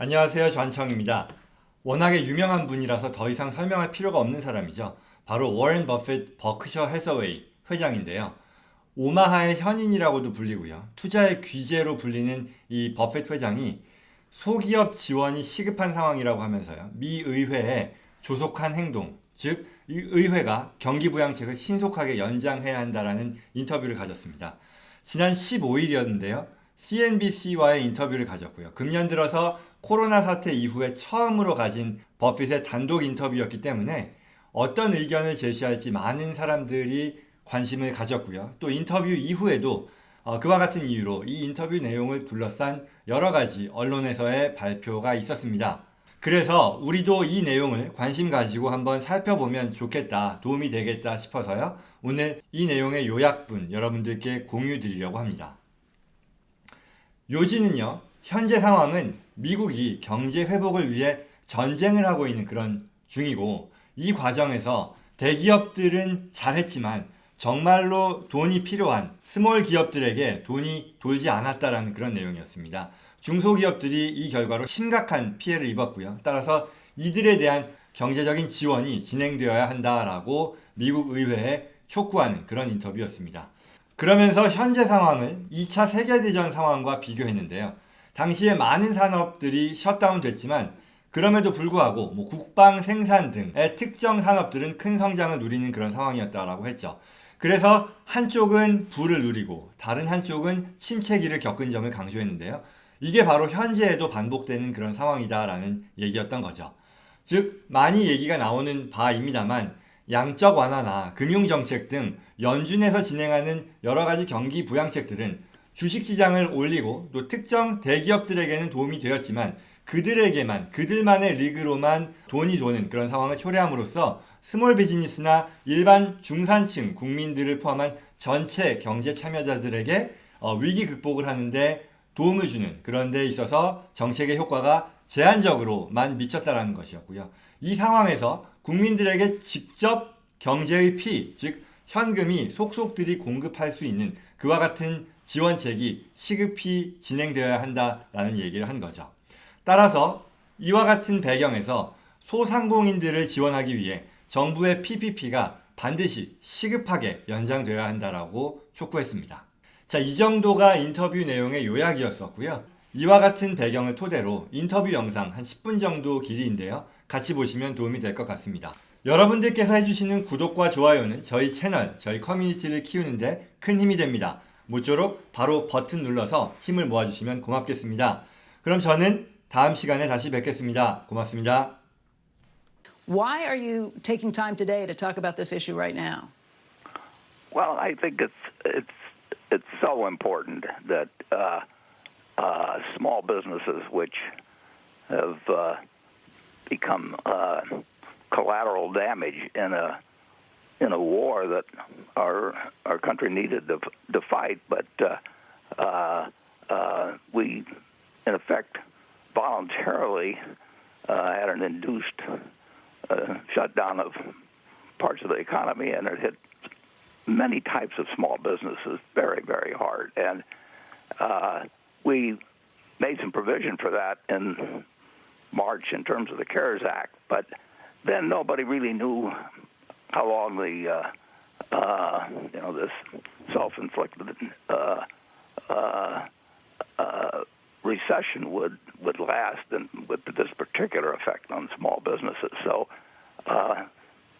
안녕하세요. 전청입니다. 워낙에 유명한 분이라서 더 이상 설명할 필요가 없는 사람이죠. 바로 워렌 버핏 버크셔 해서웨이 회장인데요. 오마하의 현인이라고도 불리고요. 투자의 귀재로 불리는 이 버핏 회장이 소기업 지원이 시급한 상황이라고 하면서요. 미 의회에 조속한 행동, 즉, 이 의회가 경기 부양책을 신속하게 연장해야 한다라는 인터뷰를 가졌습니다. 지난 15일이었는데요. CNBC와의 인터뷰를 가졌고요. 금년 들어서 코로나 사태 이후에 처음으로 가진 버핏의 단독 인터뷰였기 때문에 어떤 의견을 제시할지 많은 사람들이 관심을 가졌고요. 또 인터뷰 이후에도 어, 그와 같은 이유로 이 인터뷰 내용을 둘러싼 여러 가지 언론에서의 발표가 있었습니다. 그래서 우리도 이 내용을 관심 가지고 한번 살펴보면 좋겠다, 도움이 되겠다 싶어서요. 오늘 이 내용의 요약분 여러분들께 공유 드리려고 합니다. 요지는요, 현재 상황은 미국이 경제 회복을 위해 전쟁을 하고 있는 그런 중이고, 이 과정에서 대기업들은 잘했지만, 정말로 돈이 필요한 스몰 기업들에게 돈이 돌지 않았다라는 그런 내용이었습니다. 중소기업들이 이 결과로 심각한 피해를 입었고요. 따라서 이들에 대한 경제적인 지원이 진행되어야 한다라고 미국 의회에 촉구하는 그런 인터뷰였습니다. 그러면서 현재 상황을 2차 세계대전 상황과 비교했는데요. 당시에 많은 산업들이 셧다운 됐지만 그럼에도 불구하고 뭐 국방 생산 등의 특정 산업들은 큰 성장을 누리는 그런 상황이었다라고 했죠. 그래서 한쪽은 부를 누리고 다른 한쪽은 침체기를 겪은 점을 강조했는데요. 이게 바로 현재에도 반복되는 그런 상황이다라는 얘기였던 거죠. 즉, 많이 얘기가 나오는 바입니다만 양적 완화나 금융정책 등 연준에서 진행하는 여러 가지 경기 부양책들은 주식시장을 올리고 또 특정 대기업들에게는 도움이 되었지만 그들에게만 그들만의 리그로만 돈이 도는 그런 상황을 초래함으로써 스몰 비즈니스나 일반 중산층 국민들을 포함한 전체 경제 참여자들에게 어, 위기 극복을 하는데 도움을 주는 그런 데 있어서 정책의 효과가 제한적으로만 미쳤다라는 것이었고요. 이 상황에서 국민들에게 직접 경제의 피, 즉 현금이 속속들이 공급할 수 있는 그와 같은 지원책이 시급히 진행되어야 한다라는 얘기를 한 거죠. 따라서 이와 같은 배경에서 소상공인들을 지원하기 위해 정부의 PPP가 반드시 시급하게 연장되어야 한다라고 촉구했습니다. 자, 이 정도가 인터뷰 내용의 요약이었었고요. 이와 같은 배경을 토대로 인터뷰 영상 한 10분 정도 길이인데요. 같이 보시면 도움이 될 것 같습니다. 여러분들께서 해주시는 구독과 좋아요는 저희 채널, 저희 커뮤니티를 키우는데 큰 힘이 됩니다. 모쪼록 바로 버튼 눌러서 힘을 모아주시면 고맙겠습니다. 그럼 저는 다음 시간에 다시 뵙겠습니다. 고맙습니다. Why are you taking time today to talk about this issue right now? Well, I think it's it's it's so important that uh, uh, small businesses, which have uh, become uh, collateral damage in a in a war that our our country needed to to fight, but uh, uh, uh, we, in effect, voluntarily had an induced shutdown of parts of the economy, and it hit many types of small businesses very, very hard. And we made some provision for that in March in terms of the CARES Act, but then nobody really knew how long the uh, uh, you know this self-inflicted uh, uh, uh, recession would would last, and with this particular effect on small businesses. So uh,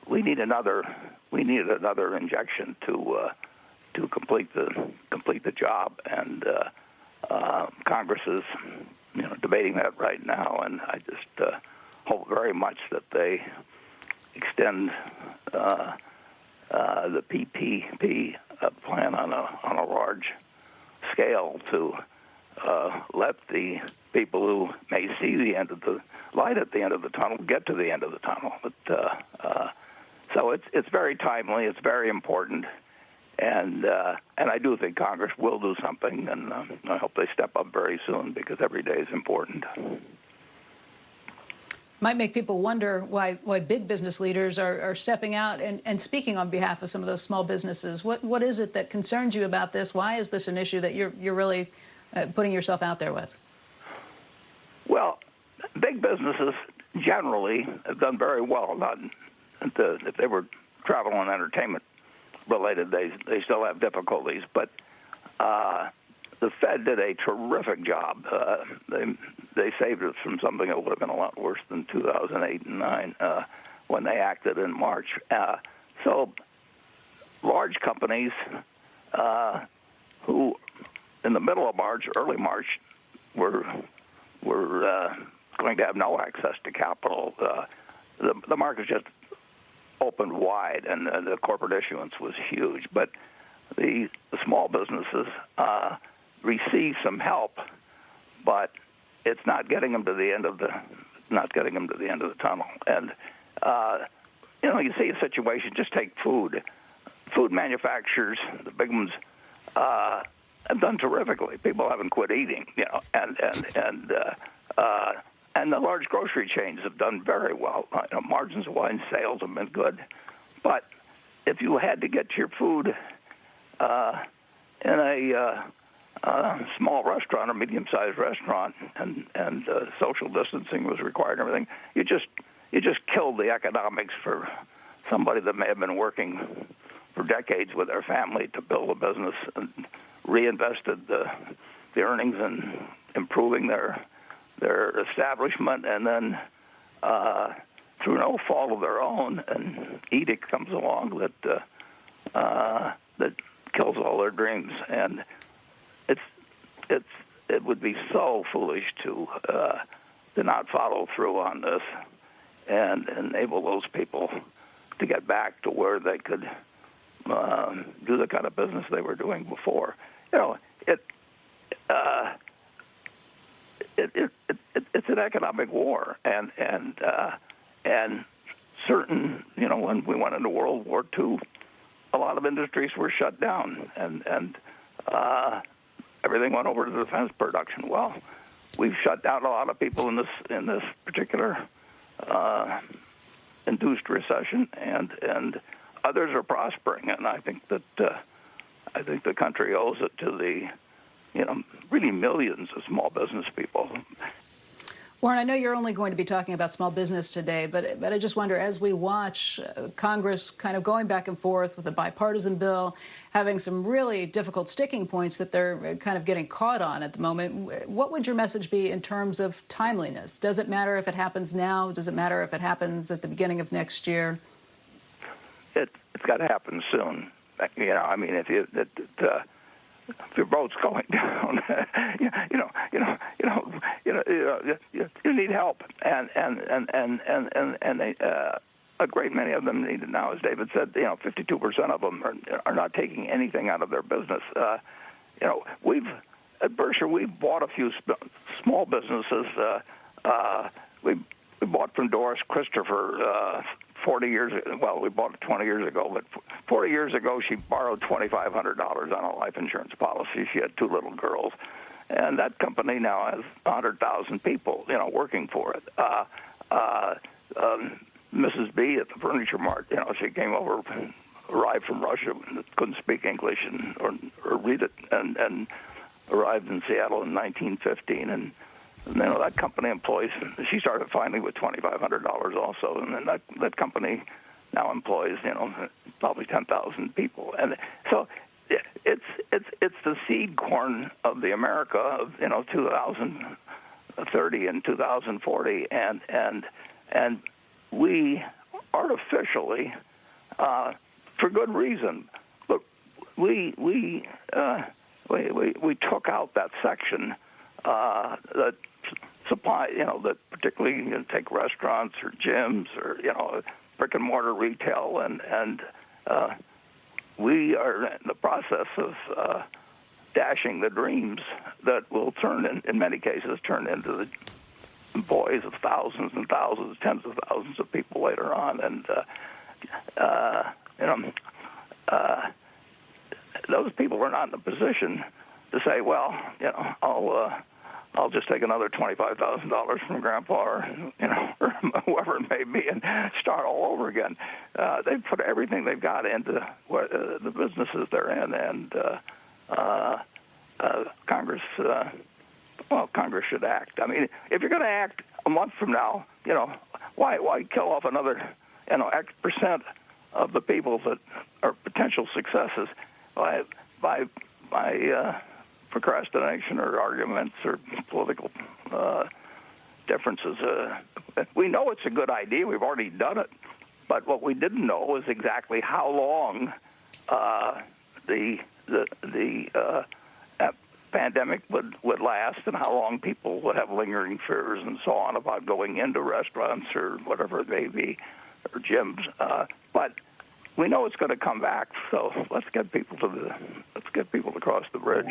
we need another we another injection to uh, to complete the complete the job, and uh, uh, Congress is you know debating that right now, and I just uh, hope very much that they extend uh, uh, the PPP uh, plan on a on a large scale to uh, let the people who may see the end of the light at the end of the tunnel get to the end of the tunnel. But uh, uh, so it's it's very timely. It's very important, and uh, and I do think Congress will do something, and uh, I hope they step up very soon because every day is important. Might make people wonder why, why big business leaders are, are stepping out and, and speaking on behalf of some of those small businesses. What, what is it that concerns you about this? Why is this an issue that you're, you're really uh, putting yourself out there with? Well, big businesses generally have done very well. Not the, if they were travel and entertainment related, they they still have difficulties. But uh, the Fed did a terrific job. Uh, they they saved us from something that would have been a lot worse than 2008 and 9 uh, when they acted in March. Uh, so large companies uh, who, in the middle of March, early March, were were uh, going to have no access to capital. Uh, the the market just opened wide, and uh, the corporate issuance was huge. But the, the small businesses uh, receive some help, but it's not getting them to the end of the not getting them to the end of the tunnel. And uh, you know, you see a situation. Just take food. Food manufacturers, the big ones, uh, have done terrifically. People haven't quit eating, you know, and and and uh, uh, and the large grocery chains have done very well. Uh, you know, margins of wine sales have been good, but if you had to get your food uh, in a uh, uh, small restaurant or medium-sized restaurant, and and uh, social distancing was required and everything, you just you just killed the economics for somebody that may have been working for decades with their family to build a business and reinvested the the earnings in improving their their establishment, and then uh, through no fault of their own, an edict comes along that uh, uh, that kills all their dreams, and it's it's it would be so foolish to uh, to not follow through on this and enable those people to get back to where they could um, do the kind of business they were doing before. You know, it. Uh, it, it, it, it's an economic war, and and uh, and certain, you know, when we went into World War II, a lot of industries were shut down, and and uh, everything went over to defense production. Well, we've shut down a lot of people in this in this particular uh, induced recession, and and others are prospering, and I think that uh, I think the country owes it to the you know really millions of small business people. Warren, I know you're only going to be talking about small business today, but but I just wonder, as we watch uh, Congress kind of going back and forth with a bipartisan bill, having some really difficult sticking points that they're uh, kind of getting caught on at the moment, what would your message be in terms of timeliness? Does it matter if it happens now? Does it matter if it happens at the beginning of next year? It, it's got to happen soon. You know, I mean, if you, it, it, uh, your boat's going down, you know, you know, you know, you know, you, know, you, you need help, and and and and and and, and they, uh, a great many of them need it now. As David said, you know, 52% of them are are not taking anything out of their business. Uh, you know, we've at Berkshire we've bought a few sp- small businesses. Uh, uh, we we bought from Doris Christopher. Uh, 40 years well we bought it 20 years ago but 40 years ago she borrowed $2500 on a life insurance policy she had two little girls and that company now has 100,000 people you know working for it uh, uh, um, Mrs. B at the furniture mart you know she came over arrived from Russia couldn't speak English and or, or read it and and arrived in Seattle in 1915 and you know that company employs. She started finally with twenty five hundred dollars also, and then that that company now employs you know probably ten thousand people, and so it's it's it's the seed corn of the America of you know two thousand thirty and two thousand forty, and and and we artificially, uh, for good reason, but we we. Uh, we, we, we took out that section uh, that supply, you know, that particularly you know, take restaurants or gyms or you know brick and mortar retail, and and uh, we are in the process of uh, dashing the dreams that will turn, in, in many cases, turn into the employees of thousands and thousands, tens of thousands of people later on, and uh, uh, you know. Uh, those people are not in a position to say, well, you know, I'll uh, I'll just take another twenty-five thousand dollars from Grandpa, or you know, or whoever it may be, and start all over again. Uh, they've put everything they've got into what, uh, the businesses they're in, and uh, uh, uh, Congress. Uh, well, Congress should act. I mean, if you're going to act, a month from now, you know, why why kill off another, you know, X percent of the people that are potential successes by by by uh, procrastination or arguments or political uh, differences. Uh, we know it's a good idea. We've already done it, but what we didn't know was exactly how long uh, the the the uh, pandemic would would last and how long people would have lingering fears and so on about going into restaurants or whatever it may be or gyms. Uh, but we know it's going to come back, so let's get people to the let's get people to cross the bridge.